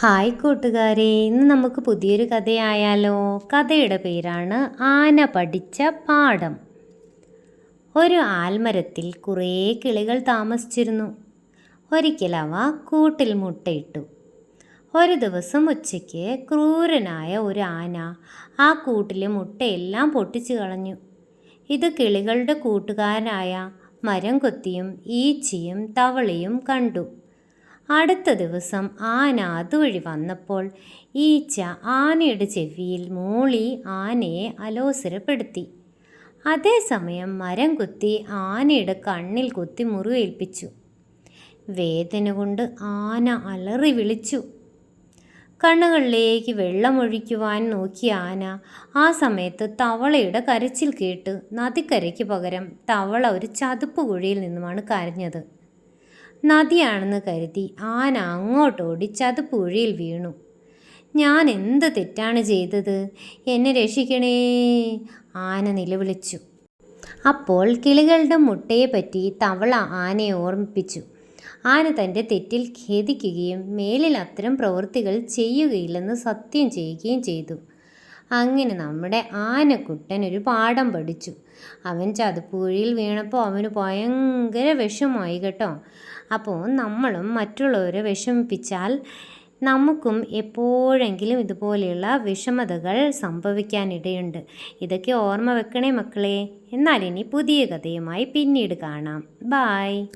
Hi കൂട്ടുകാരെ ഇന്ന് നമുക്ക് പുതിയൊരു കഥയായാലോ? കഥയുടെ പേരാണ് ആന പഠിച്ച പാഠം. ഒരു ആൽമരത്തിൽ കുറേ കിളികൾ താമസിച്ചിരുന്നു. ഒരിക്കൽ അവ കൂട്ടിൽ മുട്ടയിട്ടു. ഒരു ദിവസം ഉച്ചയ്ക്ക് ക്രൂരനായ ഒരു ആന ആ കൂട്ടിലെ മുട്ടയെല്ലാം പൊട്ടിച്ചു കളഞ്ഞു. ഇത് കിളികളുടെ കൂട്ടുകാരനായ മരം കൊത്തിയും ഈച്ചയും തവളയും കണ്ടു. അടുത്ത ദിവസം ആന അതുവഴി വന്നപ്പോൾ ഈച്ച ആനയുടെ ചെവിയിൽ മൂളി ആനയെ അലോസരപ്പെടുത്തി. അതേസമയം മരം കുത്തി ആനയുടെ കണ്ണിൽ കുത്തി മുറിവേൽപ്പിച്ചു. വേദന കൊണ്ട് ആന അലറി വിളിച്ചു. കണ്ണുകളിലേക്ക് വെള്ളമൊഴിക്കുവാൻ നോക്കിയ ആന ആ സമയത്ത് തവളയുടെ കരച്ചിൽ കേട്ട് നദിക്കരയ്ക്ക് പകരം തവള ഒരു ചതുപ്പ് കുഴിയിൽ നിന്നുമാണ് കരഞ്ഞത്. നദിയാണെന്ന് കരുതി ആന അങ്ങോട്ടോടി അത് പുഴയിൽ വീണു. ഞാൻ എന്ത് തെറ്റാണ് ചെയ്തത്? എന്നെ രക്ഷിക്കണേ. ആന നിലവിളിച്ചു. അപ്പോൾ കിളികളുടെ മുട്ടയെപ്പറ്റി തവള ആനയെ ഓർമ്മിപ്പിച്ചു. ആന തന്റെ തെറ്റിൽ ഖേദിക്കുകയും മേലിൽ അത്തരം പ്രവൃത്തികൾ ചെയ്യുകയില്ലെന്ന് സത്യം ചെയ്യുകയും ചെയ്തു. അങ്ങനെ നമ്മുടെ ആനക്കുട്ടൻ ഒരു പാഠം പഠിച്ചു. അവൻ ചതുപ്പുഴിയിൽ വീണപ്പോൾ അവന് ഭയങ്കര വിഷമായി കേട്ടോ. അപ്പോൾ നമ്മളും മറ്റുള്ളവരെ വിഷമിപ്പിച്ചാൽ നമുക്കും എപ്പോഴെങ്കിലും ഇതുപോലെയുള്ള വിഷമതകൾ സംഭവിക്കാനിടയുണ്ട്. ഇതൊക്കെ ഓർമ്മ വെക്കണേ മക്കളെ. എന്നാൽ ഇനി പുതിയ കഥയുമായി പിന്നീട് കാണാം. ബായ്